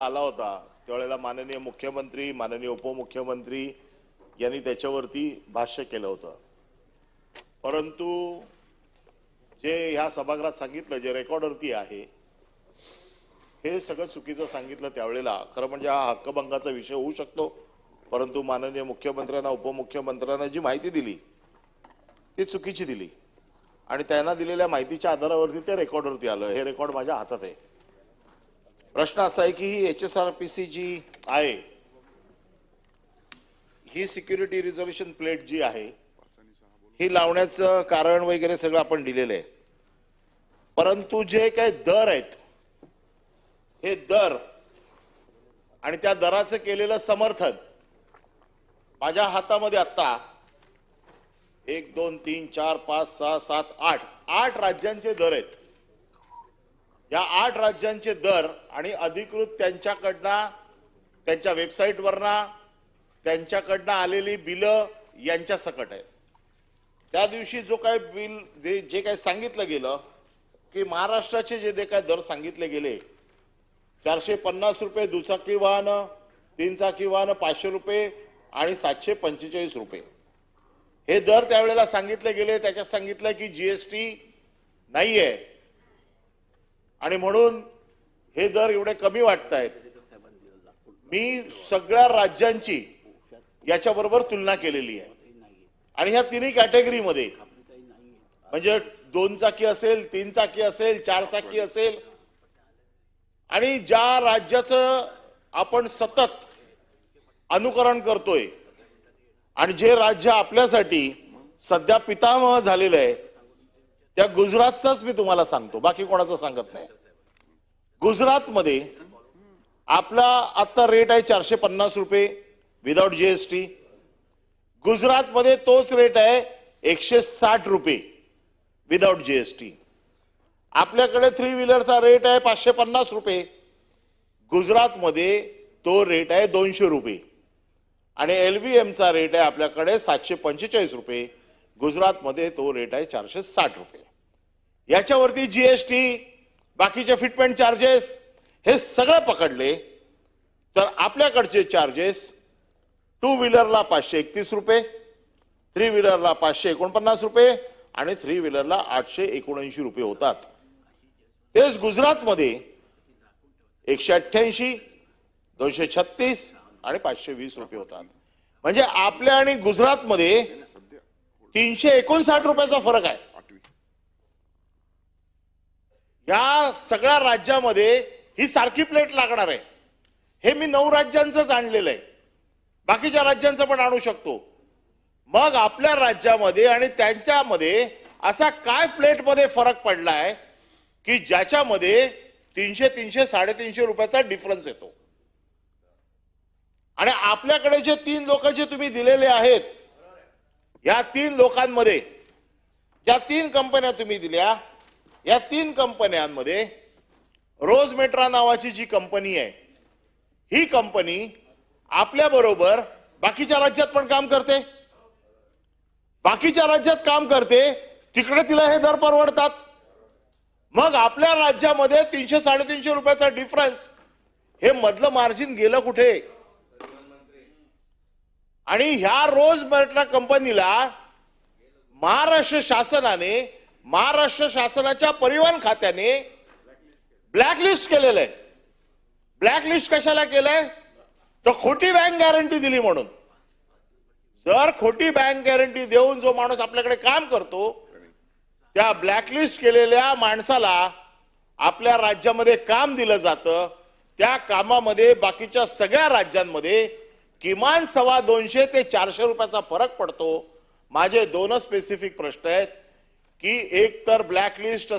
आला होता. त्यावेळेला माननीय मुख्यमंत्री माननीय उपमुख्यमंत्री यांनी त्याच्यावरती भाष्य केलं होतं. परंतु जे ह्या सभागृहात सांगितलं जे रेकॉर्डवरती आहे हे सगळं चुकीचं सांगितलं त्यावेळेला. खरं म्हणजे हा हक्कभंगाचा विषय होऊ शकतो. परंतु माननीय मुख्यमंत्र्यांना उपमुख्यमंत्र्यांना जी माहिती दिली ती चुकीची दिली. आणि त्यांना दिलेल्या माहितीच्या आधारावरती ते रेकॉर्डवरती आलं. हे रेकॉर्ड माझ्या हातात आहे. प्रश्न असा आहे की ही एच एस आर पी सी जी आहे ही सिक्युरिटी रिझोल्युशन प्लेट जी आहे ही लावण्याचं कारण वगैरे सगळं आपण दिलेलं आहे. परंतु जे काही दर आहेत हे दर आणि त्या दराचं केलेलं समर्थन माझ्या हातामध्ये आत्ता एक दोन तीन चार पाच सहा सात आठ आठ राज्यांचे दर आहेत. या आठ राज्यांचे दर आणि अधिकृत त्यांच्याकडनं त्यांच्या वेबसाईटवरना त्यांच्याकडनं आलेली बिलं यांच्या सकट आहे त्या दिवशी जो काय बिल जे जे काही सांगितलं गेलं की महाराष्ट्राचे जे जे काय दर सांगितले गेले चारशे पन्नास रुपये दुचाकी वाहन तीन चाकी वाहन पाचशे रुपये आणि सातशे पंचेचाळीस रुपये. हे दर त्यावेळेला सांगितले गेले त्याच्यात सांगितलं की जी एस टी नाही आहे आणि म्हणून हे दर एवढे कमी वाटत आहेत मी सगळ्या राज्यांची याच्याबरोबर तुलना केलेली आहे. आणि ह्या तिन्ही कॅटेगरीमध्ये म्हणजे दोन चाकी असेल तीन चाकी असेल चार चाकी असेल आणि ज्या राज्याचं आपण सतत अनुकरण करतोय आणि जे राज्य आपल्यासाठी सध्या पितामह झालेलं आहे त्या गुजरातचाच मी तुम्हाला सांगतो बाकी कोणाचं सांगत नाही. गुजरातमध्ये आपला आत्ता रेट आहे चारशे पन्नास रुपये विदाउट जीएसटी गुजरातमध्ये तोच रेट आहे एकशे साठ रुपये विदाउट जीएसटी आपल्याकडे थ्री व्हीलरचा रेट आहे पाचशे पन्नास रुपये. गुजरातमध्ये तो रेट आहे दोनशे रुपये. आणि एल वी एमचा रेट आहे आपल्याकडे सातशे पंचेचाळीस रुपये. गुजरातमध्ये तो रेट आहे चारशे साठ रुपये. याच्यावरती जी एस टी बाकीचे फिटमेंट चार्जेस हे सगळे पकडले तर आपल्याकडचे चार्जेस टू व्हीलरला पाचशे एकतीस रुपये थ्री व्हीलरला पाचशे एकोणपन्नास रुपये आणि थ्री व्हीलरला आठशे एकोणऐंशी रुपये होतात. तेच गुजरातमध्ये एकशे अठ्ठ्याऐंशी दोनशे छत्तीस आणि पाचशे वीस रुपये होतात. म्हणजे आपल्या आणि गुजरातमध्ये तीनशे एकोणसाठ रुपयाचा फरक आहे. या सगळ्या राज्यामध्ये ही सारखी प्लेट लागणार आहे. हे मी नऊ राज्यांचंच आणलेलं आहे. बाकीच्या राज्यांचं पण आणू शकतो. मग आपल्या राज्यामध्ये आणि त्यांच्यामध्ये असा काय प्लेटमध्ये फरक पडलाय की ज्याच्यामध्ये तीनशे तीनशे साडेतीनशे रुपयाचा डिफरन्स येतो. आणि आपल्याकडे जे तीन लोक जे तुम्ही दिलेले आहेत या तीन लोकांमध्ये ज्या तीन कंपन्या तुम्ही दिल्या या तीन कंपन्यांमध्ये रोज मेट्रा नावाची जी कंपनी आहे ही कंपनी आपल्या बरोबर बाकीच्या राज्यात पण काम करते. बाकीच्या राज्यात काम करते तिकडे तिला हे दर परवडतात. मग आपल्या राज्यामध्ये तीनशे साडेतीनशे रुपयाचा डिफरन्स हे मधलं मार्जिन गेलं कुठे? आणि ह्या रोज मेट्रा कंपनीला महाराष्ट्र शासनाने महाराष्ट्र शासनाच्या परिवहन खात्याने ब्लॅकलिस्ट केलेलं आहे. ब्लॅकलिस्ट कशाला केलंय? तर खोटी बँक गॅरंटी दिली म्हणून. जर खोटी बँक गॅरंटी देऊन जो माणूस आपल्याकडे काम करतो त्या ब्लॅकलिस्ट केलेल्या माणसाला आपल्या राज्यामध्ये काम दिलं जातं त्या कामामध्ये बाकीच्या सगळ्या राज्यांमध्ये किमान सव्वा दोनशे ते चारशे रुपयाचा फरक पडतो. माझे दोनच स्पेसिफिक प्रश्न आहेत. की एक तर ब्लॅकलिस्ट